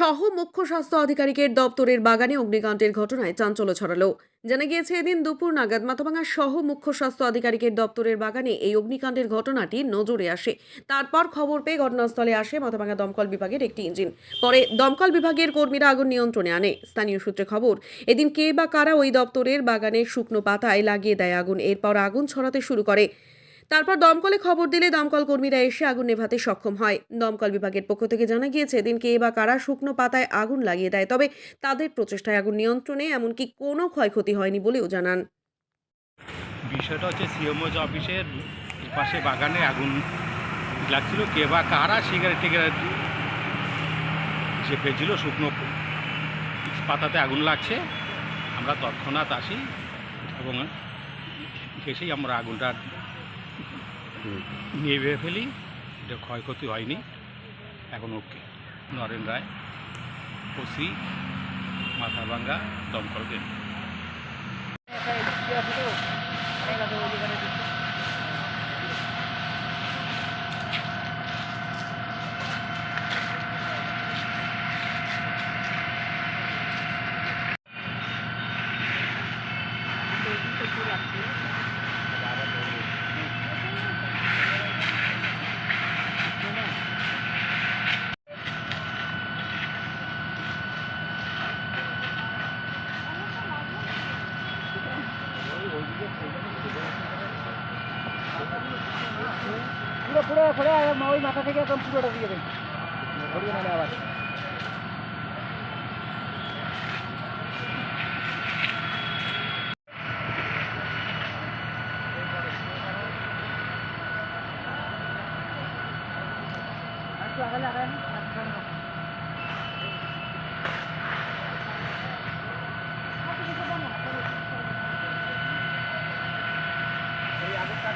সহ মুখ্য স্বাস্থ্য আধিকারিকের দপ্তরের বাগানে অগ্নিকাণ্ডের ঘটনায় চাঞ্চল্য ছড়ালো। জানা গিয়েছে, এদিন দুপুর নাগাদ মাথাভাঙা সহ মুখ্য স্বাস্থ্য আধিকারিকের দপ্তরের বাগানে এই অগ্নিকাণ্ডের ঘটনাটি নজরে আসে। তারপর খবর পেয়ে ঘটনাস্থলে আসে মাথাভাঙা দমকল বিভাগের একটি ইঞ্জিন। পরে দমকল বিভাগের কর্মীরা আগুন নিয়ন্ত্রণে আনে। স্থানীয় সূত্রে খবর, এদিন কে বা কারা ওই দপ্তরের বাগানে শুকনো পাতায় লাগিয়ে দেয় আগুন। এরপর আগুন ছড়াতে শুরু করে। তারপর দমকলে খবর দিলে দমকল কর্মীরা এসে আগুন নেভাতে সক্ষম হয়। দমকল বিভাগের পক্ষ থেকে জানা গিয়েছে, এদিন কে বা কারা শুকনো পাতায় আগুন লাগিয়ে দেয়, তবে তাদের প্রচেষ্টায় আগুন নিয়ন্ত্রণে, এমনকি কোনো ক্ষয়ক্ষতি হয়নি বলেও জানান। বিষয়টা হচ্ছে সিএমওজ অফিসের পাশে বাগানে আগুন লাগছিল, কে বা কারা সিগারেট চেপেছিল, শুকনো পাতাতে আগুন লাগছে, আমরা তৎক্ষণাৎ আসি এবং এসেই আমরা আগুনটা নিয়ে ফেলি এটা ক্ষয়ক্ষতি হয়নি। এখন ওকে। নরেন রায় ওসি মাথাভাঙ্গা দমকল কেন্দ্র। পুরো পুরো পুরো একদম ওই মাথা থেকে একদম পুরোটা দিয়ে দেন। ধরিয়ে নাহলে আবার। একটু আগে